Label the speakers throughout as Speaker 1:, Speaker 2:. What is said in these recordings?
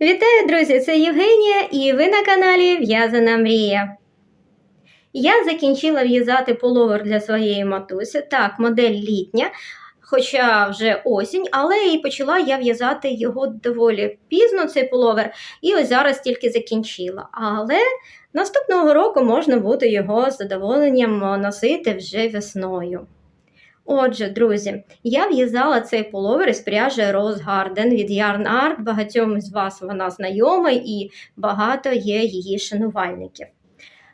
Speaker 1: Вітаю, друзі! Це Євгенія і ви на каналі В'язана Мрія. Я закінчила в'язати половер для своєї матусі. Так, модель літня, хоча вже осінь, але і почала я в'язати його доволі пізно, цей половер, і ось зараз тільки закінчила. Але наступного року можна буде його з задоволенням носити вже весною. Отже, друзі, я в'язала цей половер із пряжі Rose Garden від Yarn Art. Багатьом з вас вона знайома і багато є її шанувальників.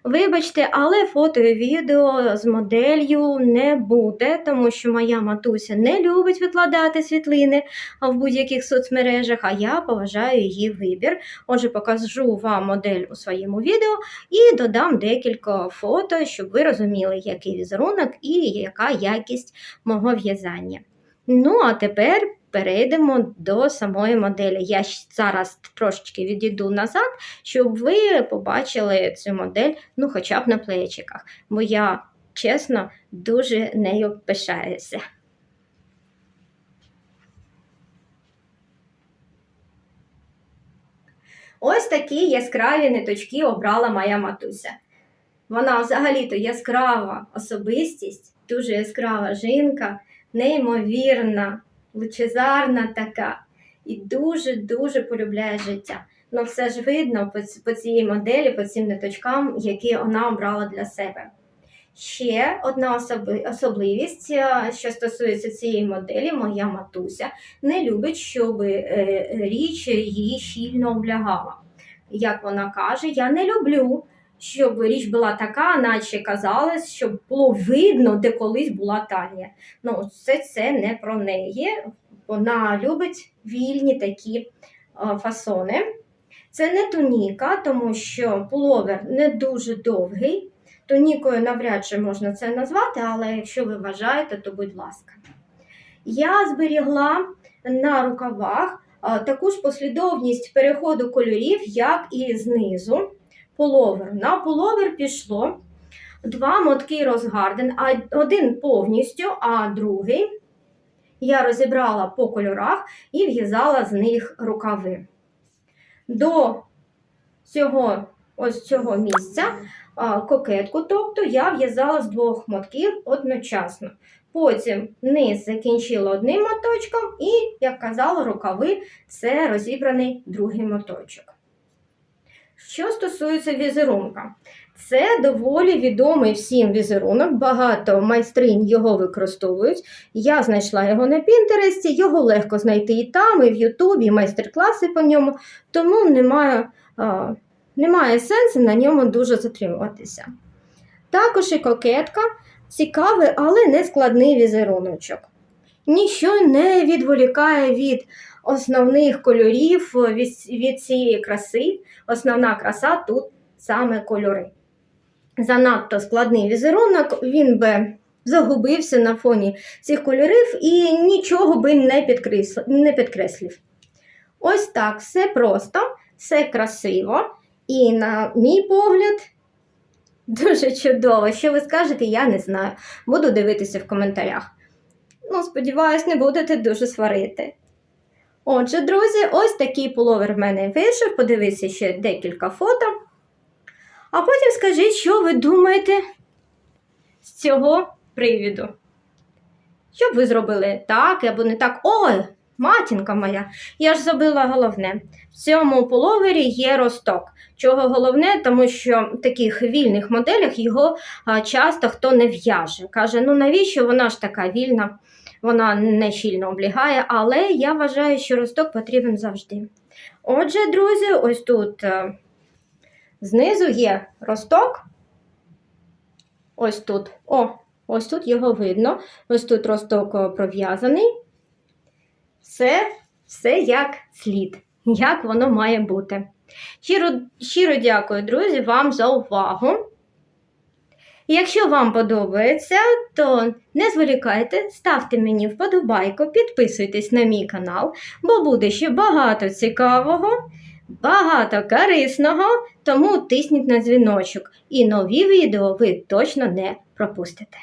Speaker 1: Вибачте, але фото і відео з моделлю не буде, тому що моя матуся не любить викладати світлини в будь-яких соцмережах, а я поважаю її вибір. Отже, покажу вам модель у своєму відео і додам декілька фото, щоб ви розуміли, який візерунок і яка якість мого в'язання. Ну, а тепер перейдемо до самої моделі. Я зараз трошечки відійду назад, щоб ви побачили цю модель, ну, хоча б на плечиках, бо я, чесно, дуже нею пишаюся. Ось такі яскраві ниточки обрала моя матуся. Вона взагалі-то яскрава особистість, дуже яскрава жінка, неймовірна, лучезарна така і дуже-дуже полюбляє життя. Ну, все ж видно по, по цій моделі, по цим ниточкам, які вона обрала для себе. Ще одна особливість, е, що стосується цієї моделі, моя матуся не любить, щоб е, річ її щільно облягала. Як вона каже, я не люблю, щоб річ була така, наче казалось, щоб було видно, де колись була талія. Ну, це, це не про неї. Вона любить вільні такі е, фасони. Це не туніка, тому що пуловер не дуже довгий. Тонікою навряд чи можна це назвати, але якщо ви вважаєте, то будь ласка. Я зберігла на рукавах а, таку ж послідовність переходу кольорів, як і знизу половер. На половер пішло два мотки розгарден, один повністю, а другий я розібрала по кольорах і в'язала з них рукави. До цього ось цього місця кокетку, тобто я в'язала з двох мотків одночасно. Потім низ закінчила одним моточком, і, як казала, рукави це розібраний другий моточок. Що стосується візерунка, це доволі відомий всім візерунок, багато майстринь його використовують. Я знайшла його на Пінтересті, його легко знайти і там, і в Ютубі, і майстер-класи по ньому, тому немає а, немає сенсу на ньому дуже затримуватися. Також і кокетка цікавий, але не складний візеруночок. Ніщо не відволікає від основних кольорів від, від цієї краси. Основна краса тут саме кольори. Занадто складний візерунок, він би загубився на фоні цих кольорів і нічого би не підкреслив. Ось так все просто, все красиво. І, на мій погляд, дуже чудово. Що ви скажете, я не знаю. Буду дивитися в коментарях. Ну, сподіваюсь, не будете дуже сварити. Отже, друзі, ось такий половер в мене вийшов. Подивіться ще декілька фото. А потім скажіть, що ви думаєте з цього привіду. Що б ви зробили так або не так? Ой, матінка моя, я ж забила головне. В цьому половері є росток. Чого головне, тому що в таких вільних моделях його часто хто не в'яже. Каже, ну навіщо вона ж така вільна? Вона не щільно облягає, але я вважаю, що росток потрібен завжди. Отже, друзі, ось тут е, знизу є росток. Ось тут. О, ось тут його видно. Ось тут росток е, пров'язаний. Все, все як слід, як воно має бути. Щиро, щиро дякую, друзі, вам за увагу. Якщо вам подобається, то не зволікайте, ставте мені вподобайку, підписуйтесь на мій канал, бо буде ще багато цікавого, багато корисного, тому тисніть на дзвіночок і нові відео ви точно не пропустите.